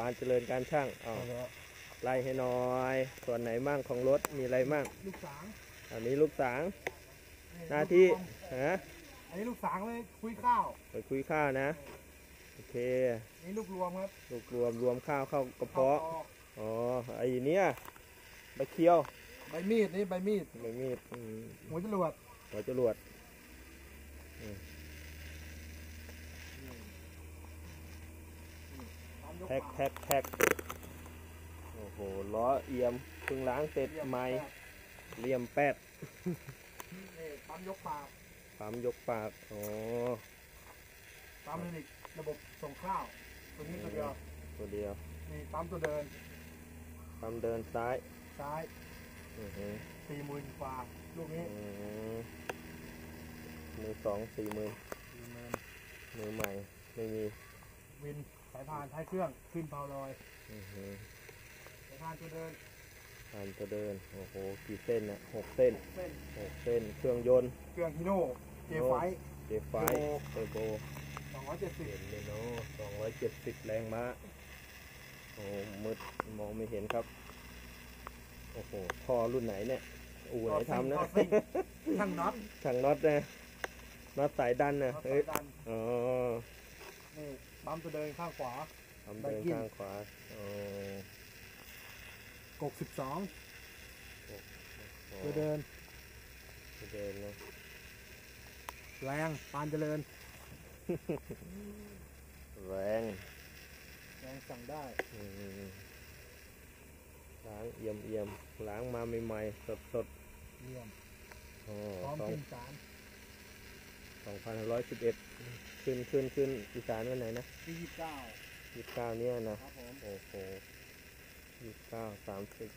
ปานเจริญการช่างอ้าวไล่ให้หน่อย ส่วนไหนมั่งของรถมีอะไรมั่งลูกสางอันนี้ลูกสาง หน้าที่ฮะอันนี้ลูกสางเลยคุยข้าวไปคุยข้าวนะโอเคอันนี้ลูกรวมครับรวบรวมรวมข้าวเข้ากระข้าวเพาะตอกอ๋อไอ้เนี้ยใบเคี้ยวใบมีดนี่ใบมีดใบมีดอืมหัวจรวดหัวจรวด ตามยก แท็กปาแท็กแท็กโอ้โห ล้อเอี่ยมเพิ่งล้างเสร็จเรียบใหม่แปดเลี่ยมแปดนี่ปั๊มยกปากปั๊มยกปากอ๋อปั๊มเมนิกระบบส่งข้าว ตัวนี้ตัวเดียว ตัวเดียวนี่ปั๊มตัวเดิน ปั๊มเดินซ้าย ซ้ายอือหือสี่หมื่นกว่าลูกนี้อืมมือสองสี่หมื่นสี่หมื่นมือใหม่ ไม่มี วิน สายพานท้ายเครื่องขึ้นเผาลอยอือหือสายพานตัวเดินผ่านจะเดิน โอ้โห กี่เส้นนะหกเส้นเส้นหกเส้น เครื่องยนต์ เครื่องฮิโน่เจไฟ เจไฟเทอร์โบสองร้อยเจ็ดสิบเห็นเลยเนาะสองร้อยเจ็ดสิบแรงม้า โอ้มืดมองไม่เห็นครับ โอ้โหท่อรุ่นไหนเนี่ย อู่ไหนทำนะต่อซิ่งช่างน็อตช่างน็อตนะน็อตสายดันนะน็อตเฮ้สายยดันอ๋อ นี่ปั๊มตัวเดินข้างขวา ทำเดินไบกิ้งข้างขวาอ๋อกกสิบสองอ๋อตัวเดินตัวเดินนะแรงปานเจริญแรงแรงสั่งได้อืมล้างเอี่ยมเอี่ยมล้างมาใหม่ๆสดสดเยี่ยมๆอ๋อพร้อมสองขึ้นศาล สองพันร้อยสิบเอ็ดขึ้นขึ้นขึ้นอีสานวันไหนนะที่ยี่สิบเก้ายี่สิบเก้าเนี่ยนะ ครับผมโอ้โหยี่สิบเก้าสามสิบ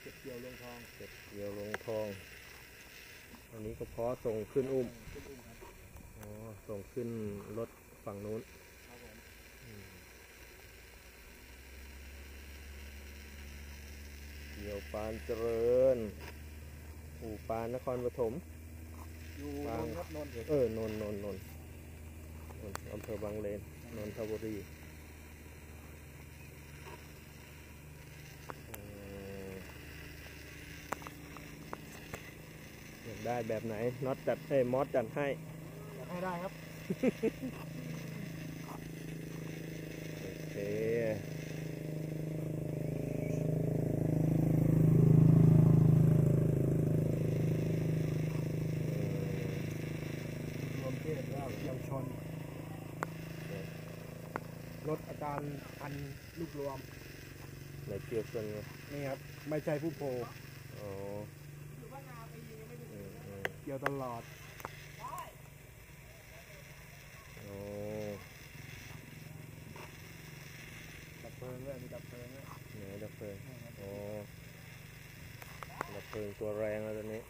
เก็บเกี่ยวลงทองเจ็ดเดียวลงทอง อันนี้ก็เพาะส่งขึ้นอุ้ม ขึ้นอุ้มครับอ๋อ ส่งขึ้นรถฝั่งนู้น ครับผมเกี่ยวปานเจริญ อู่ปานนครปฐม อยู่บางนนท์ครับนนท์เออนนท์นนท์นนท์นนท์อำเภอบางเลนนนทบุรีเอ่ออยากได้แบบไหนน็อตจัดเอ้ยมอสจัดให้อยากให้ได้ครับ โอเค รวมเทศแล้วเยี่ยมชน ลดอาการพันลูกรวมไหนเกี่ยวกันไงนี่ครับ ไม่ใช่ผู้โพอ๋ออืมอืมเกี่ยวตลอดอ๋อดับเพลิงด้วยมีดับเพลิงด้วยไหนดับเพลิงนี่ครับอ๋อดับเพลิงตัวแรงแล้วตัวนี้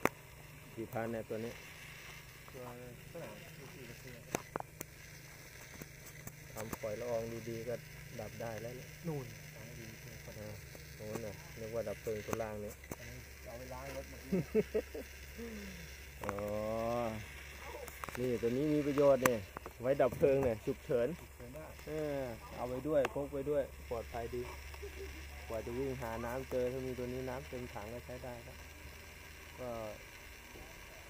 กี่พันเนี่ยตัวนี้ตัวเท่าไหร่ดูสิดูสิทำ ปล่อยละอองดีๆก็ดับได้แล้วเนี่ยนู่นสายดีเชียวครับอ่าตรงนั้นน่ะนึกว่าดับเพลิงตัวล่างเนี่ยอันนี้เอาไปล้างรถเมื่อกี้อ๋อ นี่ตัวนี้มีประโยชน์เนี่ยไว้ดับเพลิงเนี่ยฉุกเฉินเชิญได้เออเอาไว้ด้วยพกไว้ด้วยปลอดภัยดี กว่าจะวิ่งหาน้ำเจอถ้ามีตัวนี้น้ำเต็มถังก็ใช้ได้ครับก็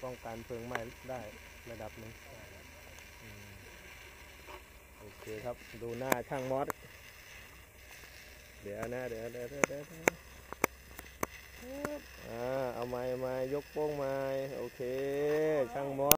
ป้องกันเพลิงไหม้ได้ระดับหนึ่งอืม โอเคครับ ดูหน้าช่างมอส เดี๋ยวนะเดี๋ยวเดี๋ยวเดี๋ยวเดี๋ยวเดี๋ยวอ่า เอาไม้มายกโป้งไม้ โอเค ช่างมอส